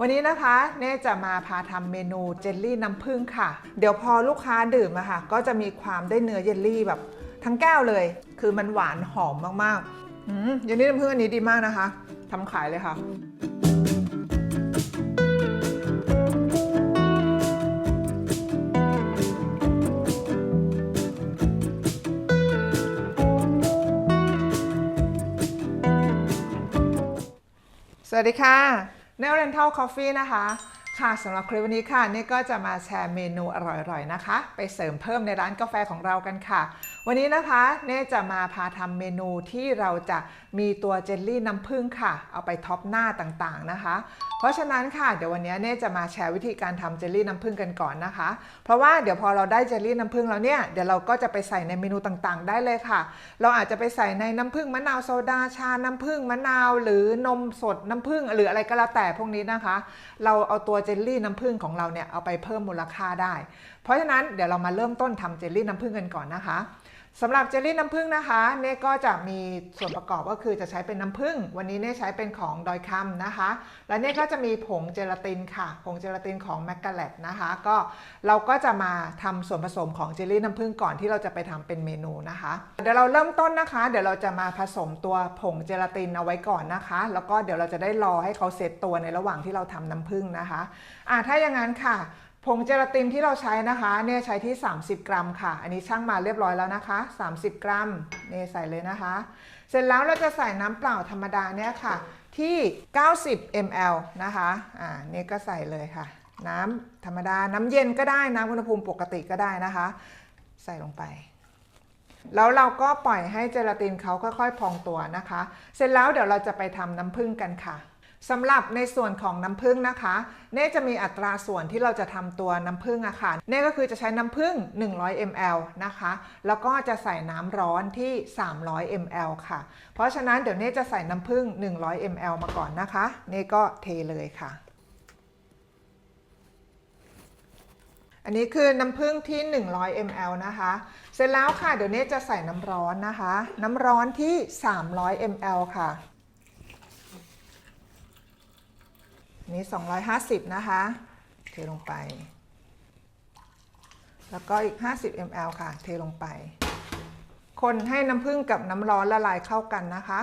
วันนี้นะคะเน่จะมาพาทำเมนูเจลลี่น้ำผึ้งค่ะ เดี๋ยวพอลูกค้าดื่มอะค่ะ ก็จะมีความได้เนื้อเยลลี่แบบทั้งแก้วเลย คือมันหวานหอมมากๆอืมเยลลี่น้ำผึ้งอันนี้ดีมากนะคะทำขายเลยค่ะสวัสดีค่ะ n e l Rental Coffee นะคะ ค่ะสำหรับคลิปวันนี้ค่ะ นี่ก็จะมาแชร์เมนูอร่อยๆนะคะ ไปเสริมเพิ่มในร้านกาแฟของเรากันค่ะ วันนี้นะคะเน่จะมาพาทำเมนูที่เราจะมีตัวเจลลี่น้ำผึ้งค่ะ เอาไปท็อปหน้าต่างๆนะคะ เพราะฉะนั้นค่ะเดี๋ยววันนี้เน่จะมาแชร์วิธีการทำเจลลี่น้ำผึ้งกันก่อนนะคะ เพราะว่าเดี๋ยวพอเราได้เจลลี่น้ำผึ้งแล้วเนี่ยเดี๋ยวเราก็จะไปใส่ในเมนูต่างๆ ได้เลยค่ะ เราอาจจะไปใส่ในน้ำผึ้งมะนาวโซดาชาน้ำผึ้งมะนาว หรือนมสดน้ำผึ้งหรืออะไรก็แล้วแต่พวกนี้นะคะ เราเอาตัวเจลลี่น้ำผึ้งของเราเนี่ยเอาไปเพิ่มมูลค่าได้ เพราะฉะนั้นเดี๋ยวเรามาเริ่มต้นทำเจลลี่น้ำผึ้งกันก่อนนะคะ สำหรับเจลลี่น้ำผึ้งนะคะเน่ก็จะมีส่วนประกอบก็คือจะใช้เป็นน้ำผึ้งวันนี้เน่ใช้เป็นของดอยคำนะคะ และเน่ก็จะมีผงเจลาตินค่ะ ผงเจลาตินของแมกกาเลตนะคะ ก็เราก็จะมาทำส่วนผสมของเจลลี่น้ำผึ้งก่อนที่เราจะไปทำเป็นเมนูนะคะ เดี๋ยวเราเริ่มต้นนะคะ เดี๋ยวเราจะมาผสมตัวผงเจลาตินเอาไว้ก่อนนะคะ แล้วก็เดี๋ยวเราจะได้รอให้เขาเซตตัวในระหว่างที่เราทำน้ำผึ้งนะคะอะถ้าอย่างนั้นค่ะ ผงเจลาตินที่เราใช้นะคะเนี่ยใช้ที่ 30 กรัมค่ะ อันนี้ช่างมาเรียบร้อยแล้วนะคะ 30 กรัมเนี่ยใส่เลยนะคะ เสร็จแล้วเราจะใส่น้ำเปล่าธรรมดาเนี่ยค่ะที่ 90 ml นะคะอ่านี่ก็ใส่เลยค่ะ น้ำธรรมดาน้ำเย็นก็ได้น้ำอุณหภูมิปกติก็ได้นะคะ ใส่ลงไป แล้วเราก็ปล่อยให้เจลาตินเขาค่อยๆพองตัวนะคะ เสร็จแล้วเดี๋ยวเราจะไปทำน้ำผึ้งกันค่ะ สำหรับในส่วนของน้ำผึ้งนะคะเน่จะมีอัตราส่วนที่เราจะทำตัวน้ำผึ้งอะค่ะเน่ก็คือจะใช้น้ำผึ้ง 100 ml นะคะ แล้วก็จะใส่น้ำร้อนที่ 300 ml ค่ะ เพราะฉะนั้นเดี๋ยวเน่จะใส่น้ำผึ้ง 100 ml มาก่อนนะคะเน่ก็เทเลยค่ะ อันนี้คือน้ำผึ้งที่ 100 ml นะคะ เสร็จแล้วค่ะเดี๋ยวเนี้จะใส่น้ำร้อนนะคะ น้ำร้อนที่ 300 ml ค่ะ นี่ 250 นะคะ เทลงไป แล้วก็อีก 50 ml ค่ะ เทลงไป คนให้น้ำผึ้งกับน้ำร้อนละลายเข้ากันนะคะ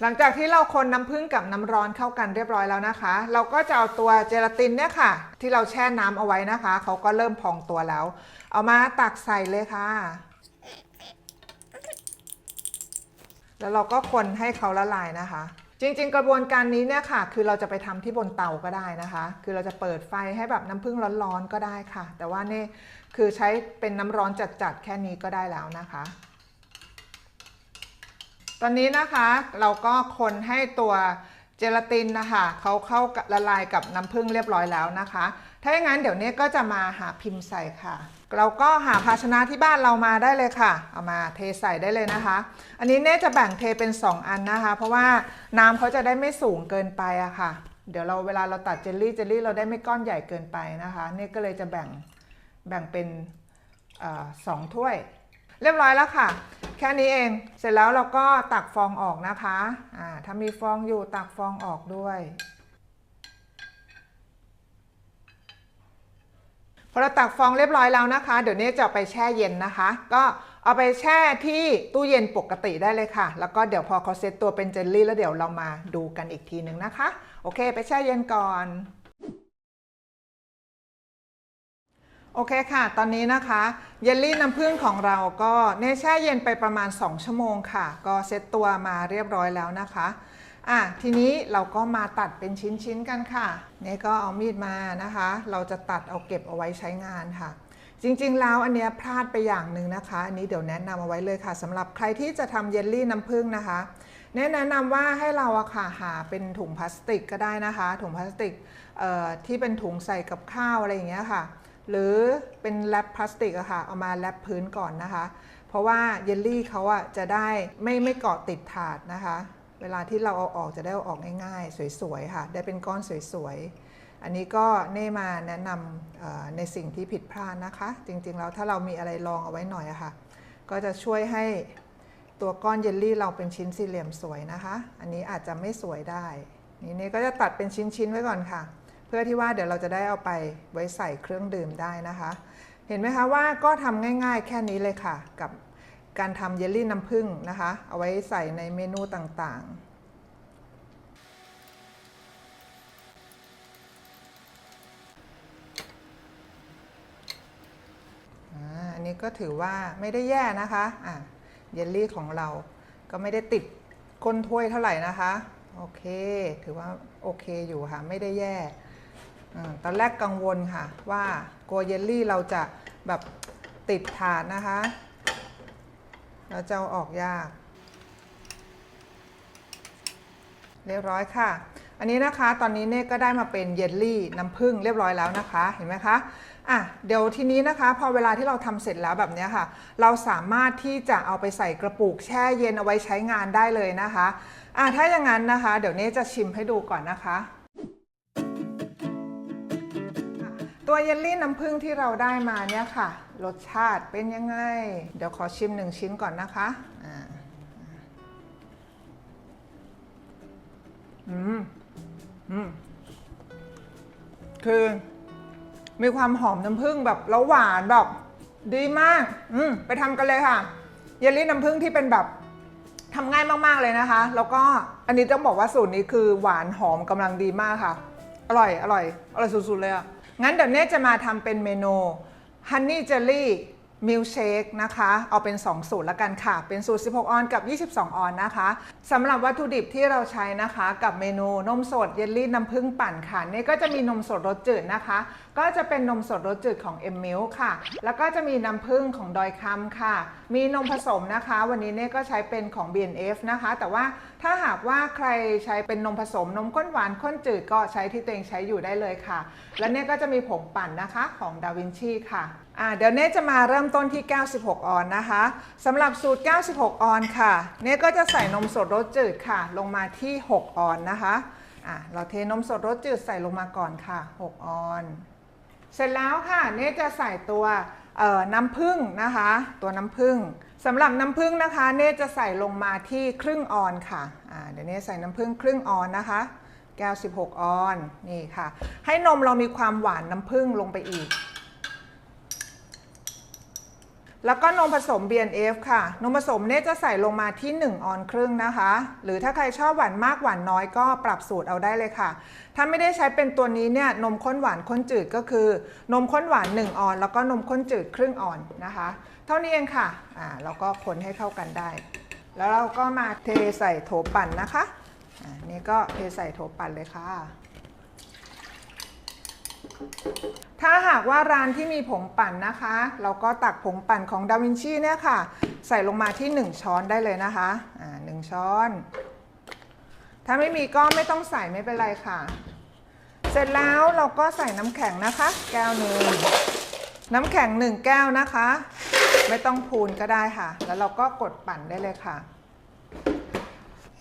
หลังจากที่เราคนน้ำผึ้งกับน้ำร้อนเข้ากันเรียบร้อยแล้วนะคะ เราก็จะเอาตัวเจลาตินเนี่ยค่ะ ที่เราแช่น้ำเอาไว้นะคะ เขาก็เริ่มพองตัวแล้ว เอามาตักใส่เลยค่ะแล้วเราก็คนให้เขาละลายนะคะ จริงๆ กระบวนการนี้เนี่ยค่ะ คือเราจะไปทำที่บนเตาก็ได้นะคะ คือเราจะเปิดไฟให้แบบน้ำผึ้งร้อนๆก็ได้ค่ะ แต่ว่านี่คือใช้เป็นน้ำร้อนจัดๆแค่นี้ก็ได้แล้วนะคะ ตอนนี้นะคะเราก็คนให้ตัวเจลาตินนะคะเขาเข้าละลายกับน้ำผึ้งเรียบร้อยแล้วนะคะ ถ้าอย่างนั้นเดี๋ยวนี้ก็จะมาหาพิมพ์ใส่ค่ะ เราก็หาภาชนะที่บ้านเรามาได้เลยค่ะ เอามาเทใส่ได้เลยนะคะ อันนี้เน่จะแบ่งเทเป็น 2 อันนะคะ เพราะว่าน้ำเขาจะได้ไม่สูงเกินไปอะค่ะ เดี๋ยวเราเวลาเราตัดเจลลี่เจลลี่เราได้ไม่ก้อนใหญ่เกินไปนะคะเน่ก็เลยจะแบ่งแบ่งเป็นอสองถ้วย เรียบร้อยแล้วค่ะ แค่นี้เองเสร็จแล้วเราก็ตักฟองออกนะคะอ่าถ้ามีฟองอยู่ตักฟองออกด้วย พอเราตักฟองเรียบร้อยแล้วนะคะ เดี๋ยวนี้จะไปแช่เย็นนะคะ ก็เอาไปแช่ที่ตู้เย็นปกติได้เลยค่ะ แล้วก็เดี๋ยวพอเขาเซตตัวเป็นเจลลี่แล้วเดี๋ยวเรามาดูกันอีกทีหนึ่งนะคะ โอเค ไปแช่เย็นก่อนโอเคค่ะ ตอนนี้นะคะ เยลลี่น้ำผึ้งของเราก็เนแช่เย็นไปประมาณ 2 ชั่วโมงค่ะ ก็เซตตัวมาเรียบร้อยแล้วนะคะ อะทีนี้เราก็มาตัดเป็นชิ้นๆกันค่ะเนี่ก็เอามีดมานะคะ เราจะตัดเอาเก็บเอาไว้ใช้งานค่ะ จริงๆแล้วอันเนี้ยพลาดไปอย่างหนึ่งนะคะ อันนี้เดี๋ยวแนะนำเอาไว้เลยค่ะสำหรับใครที่จะทำเยลลี่น้ำผึ้งนะคะ แนะนำว่าให้เราอะค่ะหาเป็นถุงพลาสติกก็ได้นะคะ ถุงพลาสติกเอ่อที่เป็นถุงใส่กับข้าวอะไรอย่างเงี้ยค่ะ หรือเป็นแรปพลาสติกอะค่ะเอามาแรปพื้นก่อนนะคะ เพราะว่าเยลลี่เขาอะจะได้ไม่ไม่เกาะติดถาดนะคะ เวลาที่เราเอาออกจะได้เอาออกง่ายๆ สวยๆ ค่ะ ได้เป็นก้อนสวยๆ อันนี้ก็เน่มาแนะนำในสิ่งที่ผิดพลาดนะคะ จริงๆ แล้วถ้าเรามีอะไรรองเอาไว้หน่อยอะค่ะ ก็จะช่วยให้ตัวก้อนเยลลี่เราเป็นชิ้นสี่เหลี่ยมสวยนะคะ อันนี้อาจจะไม่สวยได้ นี่เน่ก็จะตัดเป็นชิ้นๆ ไว้ก่อนค่ะ เพื่อที่ว่าเดี๋ยวเราจะได้เอาไปไว้ใส่เครื่องดื่มได้นะคะ เห็นไหมคะว่าก็ทำง่าย ๆ แค่นี้เลยค่ะกับ การทำเยลลี่น้ำผึ้งนะคะ เอาไว้ใส่ในเมนูต่างๆอันนี้ก็ถือว่าไม่ได้แย่นะคะอะเยลลี่ของเราก็ไม่ได้ติดก้นถ้วยเท่าไหร่นะคะ โอเค ถือว่าโอเคอยู่ค่ะ ไม่ได้แย่อตอนแรกกังวลค่ะ ว่ากลัวเยลลี่เราจะแบบติดถาดนะคะ แล้วจะเอาออกยาก เรียบร้อยค่ะ อันนี้นะคะตอนนี้เน่ก็ได้มาเป็นเยลลี่น้ำผึ้งเรียบร้อยแล้วนะคะเห็นไหมคะอะเดี๋ยวทีนี้นะคะ พอเวลาที่เราทำเสร็จแล้วแบบนี้ค่ะ เราสามารถที่จะเอาไปใส่กระปุกแช่เย็นเอาไว้ใช้งานได้เลยนะคะอะถ้าอย่างนั้นนะคะ เดี๋ยวเน่จะชิมให้ดูก่อนนะคะ ตัวเยลลี่น้ำผึ้งที่เราได้มาเนี่ยค่ะ รสชาติเป็นยังไง เดี๋ยวขอชิมหนึ่งชิ้นก่อนนะคะอ่าอืมอืมคือมีความหอมน้ำผึ้งแบบแล้วหวานแบบ ดีมาก อืมไปทำกันเลยค่ะ เยลลี่น้ำผึ้งที่เป็นแบบทำง่ายมาก ๆ เลยนะคะ แล้วก็อันนี้ต้องบอกว่าสูตรนี้คือหวานหอมกำลังดีมากค่ะ อร่อย อร่อย อร่อยสุด ๆ เลยอะ งั้นเดี๋ยวเน่จะมาทำเป็นเมนูฮันนี่เจลลี่มิลเชคนะคะ เอาเป็น 2 สูตรละกันค่ะ เป็นสูตร 16 ออนกับ 22 ออนนะคะสำหรับวัตถุดิบที่เราใช้นะคะ กับเมนูนมสดเยลลี่น้ำผึ้งปั่นค่ะ นี่ก็จะมีนมสดรสจืดนะคะก็จะเป็นนมสดรสจืดของ M Milk ค่ะ แล้วก็จะมีน้ำผึ้งของดอยคำค่ะ มีนมผสมนะคะ วันนี้เน่ก็ใช้เป็นของ B&F นะคะ แต่ว่าถ้าหากว่าใครใช้เป็นนมผสมนมข้นหวานข้นจืดก็ใช้ที่ตัวเองใช้อยู่ได้เลยค่ะ และเนี่ยก็จะมีผงปั่นนะคะของดาวินชีค่ะเดี๋ยวเน่จะมาเริ่มต้นที่ 96 ออนนะคะสำหรับสูตร 96 ออนค่ะ เน่ก็จะใส่นมสดรสจืดค่ะ ลงมาที่ 6 ออนนะคะะเราเทนมสดรสจืดใส่ลงมาก่อนค่ะ 6 ออน เสร็จแล้วค่ะเน่จะใส่ตัวน้ำผึ้งนะคะ ตัวน้ำผึ้งสำหรับน้ำผึ้งนะคะ เน่จะใส่ลงมาที่ครึ่งออนค่ะะเดี๋ยวเน่ใส่น้ำผึ้งครึ่งออนนะคะ แก้ว 16 ออนนี่ค่ะ ให้นมเรามีความหวานน้ำผึ้งลงไปอีก แล้วก็นมผสม B&F ค่ะ นมผสมเนี่ยจะใส่ลงมาที่ 1 ออนครึ่งนะคะ หรือถ้าใครชอบหวานมากหวานน้อยก็ปรับสูตรเอาได้เลยค่ะ ถ้าไม่ได้ใช้เป็นตัวนี้เนี่ยนมข้นหวานข้นจืดก็คือ นมข้นหวาน 1 ออน แล้วก็นมข้นจืดครึ่งออนนะคะ เท่านี้เองค่ะอ่าแล้วก็คนให้เข้ากันได้ แล้วเราก็มาเทใส่โถปั่นนะคะอ่านี่ก็เทใส่โถปั่นเลยค่ะ ถ้าหากว่าร้านที่มีผงปั่นนะคะ เราก็ตักผงปั่นของดาวินชีเนี่ยค่ะ ใส่ลงมาที่ 1 ช้อนได้เลยนะคะอ่าหนึ่งช้อน ถ้าไม่มีก็ไม่ต้องใส่ไม่เป็นไรค่ะ เสร็จแล้วเราก็ใส่น้ำแข็งนะคะ แก้วหนึ่งน้ำแข็ง1แก้วนะคะ ไม่ต้องพูนก็ได้ค่ะ แล้วเราก็กดปั่นได้เลยค่ะ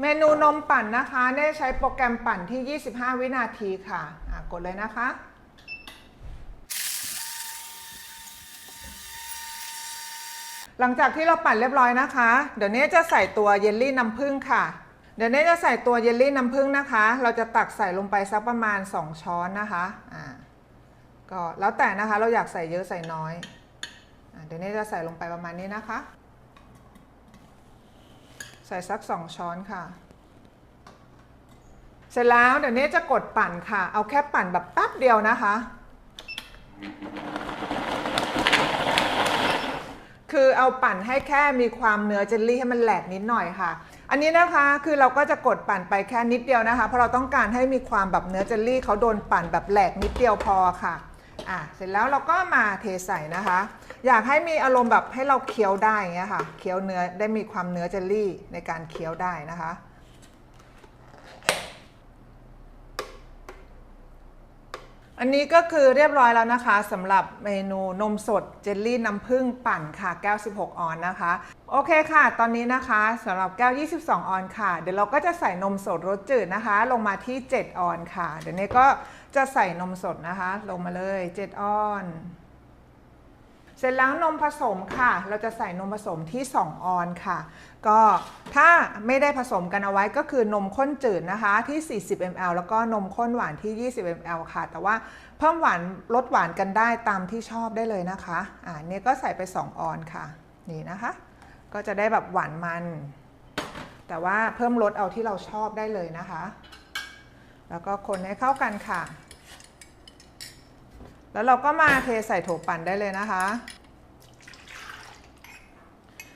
เมนูนมปั่นนะคะ ได้ใช้โปรแกรมปั่นที่ 25 วินาทีค่ะอะกดเลยนะคะ หลังจากที่เราปั่นเรียบร้อยนะคะ เดี๋ยวนี้จะใส่ตัวเยลลี่น้ำผึ้งค่ะ เดี๋ยวนี้จะใส่ตัวเยลลี่น้ำผึ้งนะคะ เราจะตักใส่ลงไปสักประมาณ 2 ช้อนนะคะอ่าก็แล้วแต่นะคะเราอยากใส่เยอะใส่น้อยอาเดี๋ยวนี้จะใส่ลงไปประมาณนี้นะคะ ใส่สัก 2 ช้อนค่ะ เสร็จแล้วเดี๋ยวนี้จะกดปั่นค่ะ เอาแค่ปั่นแบบแป๊บเดียวนะคะ คือเอาปั่นให้แค่มีความเนื้อเจลลี่ให้มันแหลกนิดหน่อยค่ะ อันนี้นะคะคือเราก็จะกดปั่นไปแค่นิดเดียวนะคะ เพราะเราต้องการให้มีความแบบเนื้อเจลลี่เขาโดนปั่นแบบแหลกนิดเดียวพอค่ะอะเสร็จแล้วเราก็มาเทใส่นะคะ อยากให้มีอารมณ์แบบให้เราเคี้ยวได้อย่างเงี้ยค่ะ เคี้ยวเนื้อได้มีความเนื้อเจลลี่ในการเคี้ยวได้นะคะ อันนี้ก็คือเรียบร้อยแล้วนะคะสำหรับเมนูนมสดเจลลี่น้ำผึ้งปั่นค่ะแก้ว 16 ออนนะคะ โอเคค่ะ ตอนนี้นะคะสำหรับแก้ว 22 ออนค่ะ เดี๋ยวเราก็จะใส่นมสดรสจืดนะคะ ลงมาที่ 7 ออนค่ะ เดี๋ยวนี้ก็จะใส่นมสดนะคะ ลงมาเลย 7 ออน เสร็จแล้วนมผสมค่ะ เราจะใส่นมผสมที่ 2 ออนค่ะ ก็ถ้าไม่ได้ผสมกันเอาไว้ก็คือนมข้นจืดนะคะที่ 40 ml แล้วก็นมข้นหวานที่ 20 ml ค่ะ แต่ว่าเพิ่มหวานลดหวานกันได้ตามที่ชอบได้เลยนะคะ อ่าเนี่ยก็ใส่ไป 2 ออนค่ะ นี่นะคะ ก็จะได้แบบหวานมัน แต่ว่าเพิ่มรสเอาที่เราชอบได้เลยนะคะ แล้วก็คนให้เข้ากันค่ะ แล้วเราก็มาเทใส่โถปั่นได้เลยนะคะ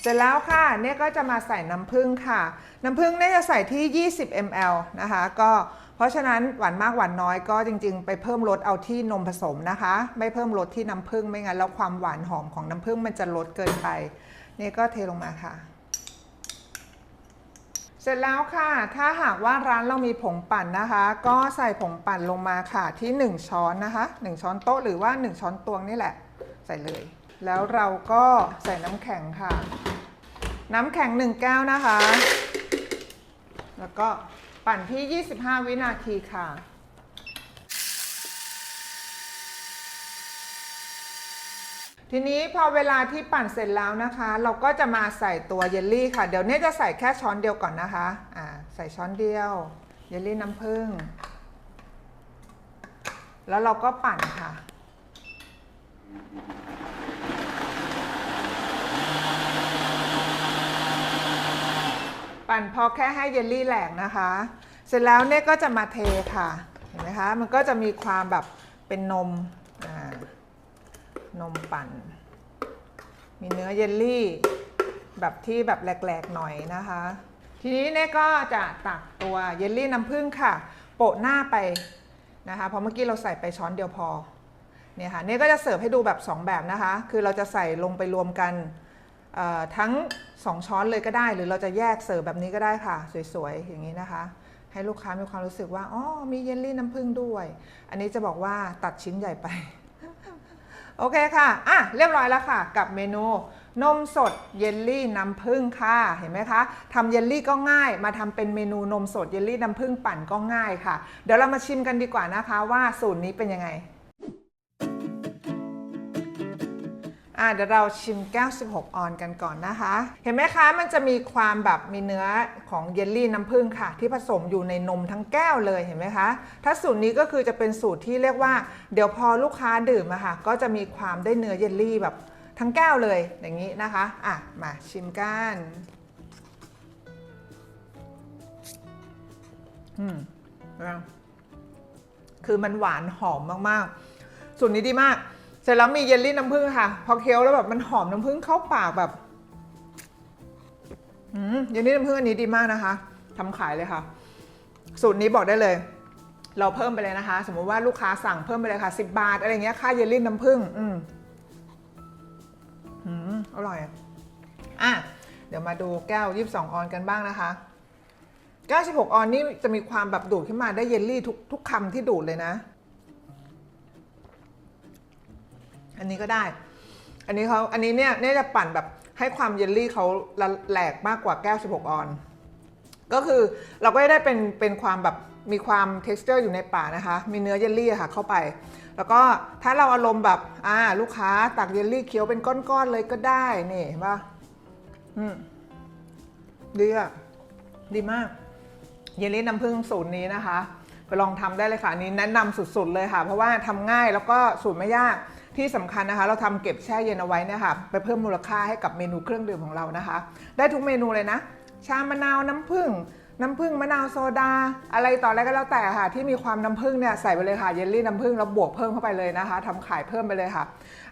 เสร็จแล้วค่ะเนี่ยก็จะมาใส่น้ำผึ้งค่ะ น้ำผึ้งเนี่ยจะใส่ที่ 20 ml นะคะ ก็เพราะฉะนั้นหวานมากหวานน้อยก็จริง ๆ ไปเพิ่มรสเอาที่นมผสมนะคะ ไม่เพิ่มรสที่น้ำผึ้งไม่งั้นแล้วความหวานหอมของน้ำผึ้งมันจะลดเกินไป นี่ก็เทลงมาค่ะ เสร็จแล้วค่ะ ถ้าหากว่าร้านเรามีผงปั่นนะคะ ก็ใส่ผงปั่นลงมาค่ะที่ 1 ช้อนนะคะ 1 ช้อนโต๊ะหรือว่า 1 ช้อนตวงนี่แหละ ใส่เลย แล้วเราก็ใส่น้ำแข็งค่ะ น้ำแข็ง 1 แก้วนะคะ แล้วก็ปั่นที่ 25 วินาทีค่ะ ทีนี้พอเวลาที่ปั่นเสร็จแล้วนะคะ เราก็จะมาใส่ตัวเยลลี่ค่ะ เดี๋ยวเนี้จะใส่แค่ช้อนเดียวก่อนนะคะอ่าใส่ช้อนเดียว เยลลี่น้ำผึ้งแล้วเราก็ปั่นค่ะ ปั่นพอแค่ให้เยลลี่แหลกนะคะ เสร็จแล้วเนี่ยก็จะมาเทค่ะ เห็นไหมคะ มันก็จะมีความแบบเป็นนม นมปั่น มีเนื้อเยลลี่ แบบที่แบบแหลกๆหน่อยนะคะ ทีนี้เน่ก็จะตักตัวเยลลี่น้ำผึ้งค่ะ โปะหน้าไปนะคะเพราะเมื่อกี้เราใส่ไปช้อนเดียวพอเนี่ยค่ะเน่ก็จะเสิร์ฟให้ดูแบบ 2 แบบนะคะ คือเราจะใส่ลงไปรวมกันทั้ง 2 ช้อนเลยก็ได้ หรือเราจะแยกเสิร์ฟแบบนี้ก็ได้ค่ะ สวยๆ อย่างนี้นะคะ ให้ลูกค้ามีความรู้สึกว่าอ๋อมีเยลลี่น้ำผึ้งด้วย อันนี้จะบอกว่าตัดชิ้นใหญ่ไป โอเคค่ะ อะ เรียบร้อยแล้วค่ะ กับเมนูนมสดเยลลี่น้ำผึ้งค่ะ เห็นไหมคะทำเยลลี่ก็ง่าย มาทำเป็นเมนูนมสดเยลลี่น้ำผึ้งปั่นก็ง่ายค่ะ เดี๋ยวเรามาชิมกันดีกว่านะคะว่าสูตรนี้เป็นยังไง อะเดี๋ยวเราชิมแก้ว 16 ออนกันก่อนนะคะ เห็นไหมคะ มันจะมีความแบบมีเนื้อของเยลลี่น้ำผึ้งค่ะ ที่ผสมอยู่ในนมทั้งแก้วเลยเห็นไหมคะ ถ้าสูตรนี้ก็คือจะเป็นสูตรที่เรียกว่า เดี๋ยวพอลูกค้าดื่มอะค่ะ ก็จะมีความได้เนื้อเยลลี่แบบทั้งแก้วเลยอย่างนี้นะคะ อะ มาชิมกันอืมเอาคือมันหวานหอมมากๆ สูตรนี้ดีมาก เสร็จแล้วมีเยลลี่น้ำผึ้งค่ะ พอเคี้ยวแล้วแบบมันหอมน้ำผึ้งเข้าปากแบบเยลลี่น้ำผึ้งอันนี้ดีมากนะคะทำขายเลยค่ะ สูตรนี้บอกได้เลย เราเพิ่มไปเลยนะคะ สมมุติว่าลูกค้าสั่งเพิ่มไปเลยค่ะ 10 บาท อะไรเงี้ยค่าเยลลี่น้ำผึ้งอืมอืมอร่อยอะเดี๋ยวมาดูแก้ว 22 ออนกันบ้างนะคะแก้ว16ออนนี่จะมีความแบบดูดขึ้นมาได้เยลลี่ทุกทุกคำที่ดูดเลยนะ อันนี้ก็ได้ อันนี้เขาอันนี้เนี่ยเนี่ยจะปั่นแบบให้ความเยลลี่เขาละแหลกมากกว่าแก้ว 16 ออน ก็คือเราก็ได้เป็นเป็นความแบบมีความ t e x t อร์อยู่ในป่านะคะ มีเนื้อเยลลี่ค่ะเข้าไป แล้วก็ถ้าเราอารมณ์แบบอ่าลูกค้าตักเยลลี่เคี้ยวเป็นก้อนๆเลยก็ได้นี่เห็นป่ะอืมดีอะดีมาก เยลลี่น้ำผึ้งสูตรนี้นะคะ ไปลองทำได้เลยค่ะอันนี้แนะนำสุดๆเลยค่ะ เพราะว่าทำง่ายแล้วก็สูตรไม่ยาก ที่สำคัญนะคะ เราทำเก็บแช่เย็นเอาไว้เนี่ยค่ะไปเพิ่มมูลค่าให้กับเมนูเครื่องดื่มของเรานะคะ ได้ทุกเมนูเลยนะ ชามะนาวน้ำผึ้ง น้ำผึ้งมะนาวโซดา อะไรต่ออะไรก็แล้วแต่ค่ะ ที่มีความน้ำผึ้งเนี่ยใส่ไปเลยค่ะเยลลี่น้ำผึ้งแล้วบวกเพิ่มเข้าไปเลยนะคะทำขายเพิ่มไปเลยค่ะ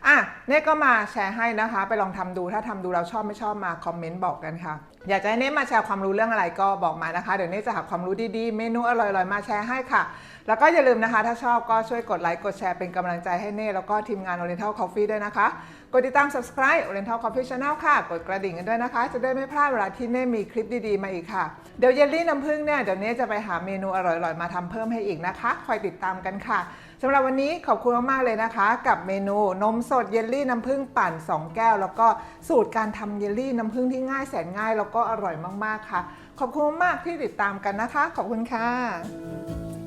อะเนี่ยก็มาแชร์ให้นะคะ ไปลองทำดูถ้าทำดูเราชอบไม่ชอบมาคอมเมนต์บอกกันค่ะ อยากจะให้เน่มาแชร์ความรู้เรื่องอะไรก็บอกมานะคะ เดี๋ยวเน่จะหาความรู้ดีๆ เมนูอร่อยๆมาแชร์ให้ค่ะ แล้วก็อย่าลืมนะคะ ถ้าชอบก็ช่วยกดไลค์กดแชร์เป็นกำลังใจให้เน่แล้วก็ทีมงาน Oriental Coffee ด้วยนะคะ กดติดตาม subscribe Oriental Coffee Channel ค่ะ กดกระดิ่งกันด้วยนะคะ จะได้ไม่พลาดเวลาที่เน่มีคลิปดีๆ มาอีกค่ะ เดี๋ยวเยลลี่น้ำผึ้งเนี่ย เดี๋ยวเน่จะไปหาเมนูอร่อยๆ มาทำเพิ่มให้อีกนะคะ คอยติดตามกันค่ะสำหรับวันนี้ขอบคุณมากๆเลยนะคะ กับเมนูนมสดเยลลี่น้ำผึ้งปั่น 2 แก้ว แล้วก็สูตรการทำเยลลี่น้ำผึ้งที่ง่ายแสนง่ายแล้วก็อร่อยมากๆค่ะ ขอบคุณมากที่ติดตามกันนะคะ ขอบคุณค่ะ